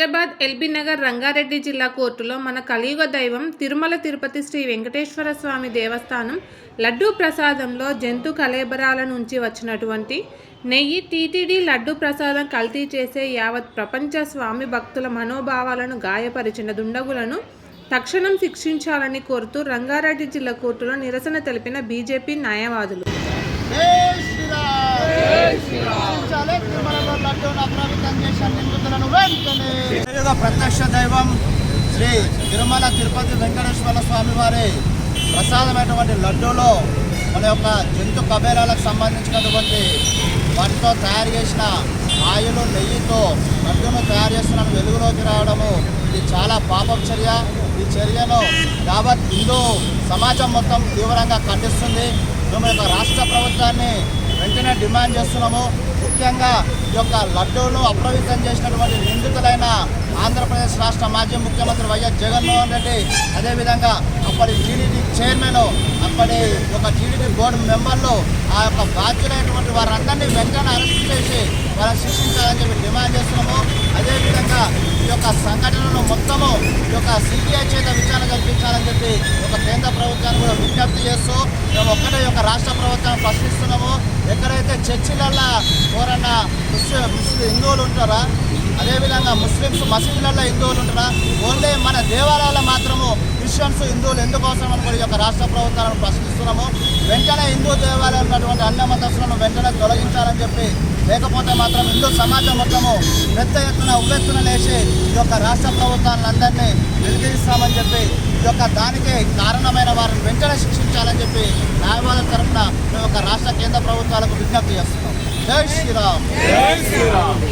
Hyderabad LB Nagar Rangareddy జిల్లా కోర్టులో మన కలియుగ దైవం తిరుమల తిరుపతి శ్రీ వెంకటేశ్వర స్వామి దేవస్థానం లడ్డూ ప్రసాదంలో జంతు కలేబరాల నుంచి వచ్చినటువంటి నెయ్యి టీటీడీ లడ్డూ ప్రసాదం కల్తీ చేసే యావత్ ప్రపంచ స్వామి భక్తుల మనోభావాలను గాయపరిచిన దుండగులను తక్షణం శిక్షించాలని కోరుతూ రంగారెడ్డి జిల్లా కోర్టులో నిరసన తెలిపిన బీజేపీ న్యాయవాదులు జై శ్రీరామ్ రక్షించాలి తిరుమలలో లడ్డూను అప్రమితం చేసిన ప్రత్యక్ష దైవం శ్రీ తిరుమల తిరుపతి వెంకటేశ్వర స్వామి వారి ప్రసాదమైనటువంటి లడ్డూలో మన యొక్క జంతు కబేరాలకు సంబంధించినటువంటి వాటితో తయారు చేసిన ఆయిలు నెయ్యితో లడ్డూను తయారు చేస్తున్న వెలుగులోకి రావడము. ఇది చాలా పాపం చర్య. ఈ చర్యను యావత్ హిందూ సమాజం మొత్తం తీవ్రంగా ఖండిస్తుంది. మేము యొక్క రాష్ట్ర ప్రభుత్వాన్ని వెంటనే డిమాండ్ చేస్తున్నాము. ముఖ్యంగా ఈ యొక్క లడ్డూను అప్రవితం చేసినటువంటి నిందితులైన ఆంధ్రప్రదేశ్ రాష్ట్ర మాజీ ముఖ్యమంత్రి వైఎస్ జగన్మోహన్ రెడ్డి అదేవిధంగా అప్పటి టీడీపీ చైర్మన్ అప్పటి ఒక టీడీపీ బోర్డు మెంబర్లు ఆ యొక్క బాధ్యులైనటువంటి వారందరినీ వెంటనే అరెస్ట్ చేసి వాళ్ళని శిక్షించాలని చెప్పి డిమాండ్ చేస్తున్నాము. అదేవిధంగా ఈ యొక్క సంఘటనను మొత్తము ఈ యొక్క సిబిఐ చేత విచారణ జరిపించాలని చెప్పి ఒక కేంద్ర ప్రభుత్వాన్ని కూడా విజ్ఞప్తి చేస్తూ మేము ఒక్కటే యొక్క రాష్ట్ర ప్రభుత్వం ప్రశ్నిస్తున్నాము. ఎక్కడైతే చర్చిలల్లో ఎవరన్నా ముస్లిం ముస్లిం హిందువులు ఉంటారా? అదేవిధంగా ముస్లిమ్స్ మసీదులలో హిందువులు ఉంటారా? ఓన్లీ మన దేవాలయాల్లో మాత్రము క్రిస్టియన్స్ హిందువులు ఎందుకు అవసరం అని కూడా ఈ యొక్క రాష్ట్ర ప్రభుత్వాలను ప్రశ్నిస్తున్నాము. వెంటనే హిందూ దేవాలయాలు ఉన్నటువంటి అన్య మతస్థులను వెంటనే తొలగించాలని చెప్పి లేకపోతే మాత్రం హిందూ సమాజం మొత్తము పెద్ద ఎత్తున ఉవ్వెత్తున లేచి ఈ యొక్క రాష్ట్ర ప్రభుత్వాలందరినీ నిలదీస్తామని చెప్పి ఈ యొక్క దానికి కారణమైన వారిని వెంటనే శిక్షించాలని చెప్పి న్యాయవాదుల తరఫున మేము ఒక రాష్ట్ర కేంద్ర ప్రభుత్వాలకు విజ్ఞప్తి చేస్తున్నాం. జై శ్రీరామ్. జై శ్రీరామ్.